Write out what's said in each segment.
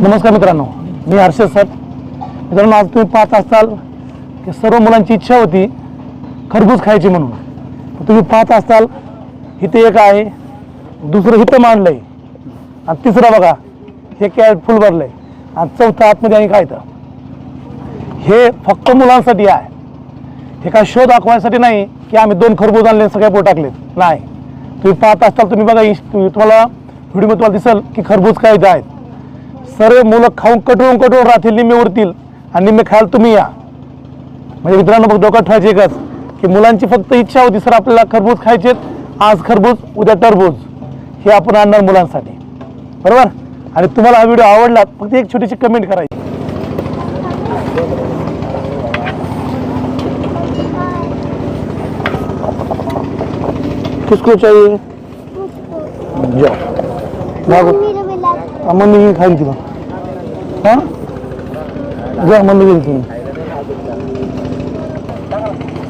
नमस्कार मित्रांनो मी हर्षद सर. मित्रांनो आज तुम्ही पाहत असाल की सर्व मुलांची इच्छा होती खरबूज खायची म्हणून. तुम्ही पाहत असाल इथे एक आहे दुसरं इथं मांडलं आहे आणि तिसरं बघा हे कॅरेट फुल भरलं आहे आणि चौथं आतमध्ये आणि काय तर हे फक्त मुलांसाठी आहे. हे काय शो दाखवायसाठी नाही की आम्ही दोन खरबूज आणले सगळे पोट टाकलेत. नाही. तुम्ही पाहत असताल तुम्ही बघा तुम्हाला व्हिडिओमध्ये तुम्हाला दिसेल की खरबूज काय आहेत. सर्व मुलं खाऊन कटवून कटवून राहतील निम्मे उरतील आणि निम्मे खायला तुम्ही या. म्हणजे मित्रांनो बघ धोका ठेवायचे एकच की मुलांची फक्त इच्छा होती सर आपल्याला खरबूज खायचे आज खरबूज उद्या टरबूज. हे आपण आणणार मुलांसाठी. बरोबर? आणि तुम्हाला हा व्हिडिओ आवडला फक्त एक छोटीशी कमेंट करायची. किसको चाहिए जाओ भागो मम्मी की खाई थी हाँ? जा मम्मी गेली तुम्ही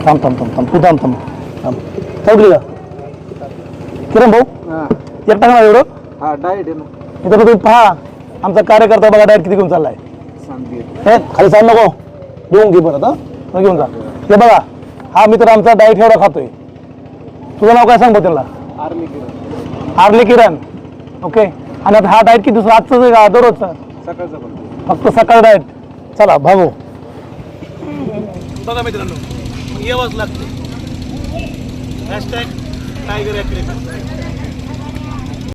थांब थांब थांब थांब. तू थांब थांब. थांब. चौकली का किरण भाऊ एकटा का एवढं? हा डाएट आहे ना. इथं तुम्ही पहा. आमचा कार्यकर्ता बघा डायरेक्ट किती घेऊन चाललाय. सांगते हे खाली सांग नको. घेऊन घे परत हा. घेऊन जा. हे बघा हा मित्र आमचा डाएट एवढा खातोय. तुझं नाव काय सांग बघ त्याला? आरली किरण. ओके आणि आता हा डाएट किती दुसरा आजचं आहे का दररोजचा? सकाळचं पण. फक्त सकाळ डाएट. चला भागो. बघा मित्रांनो मग यावंच लागते. Hashtag tiger ॲक्रेट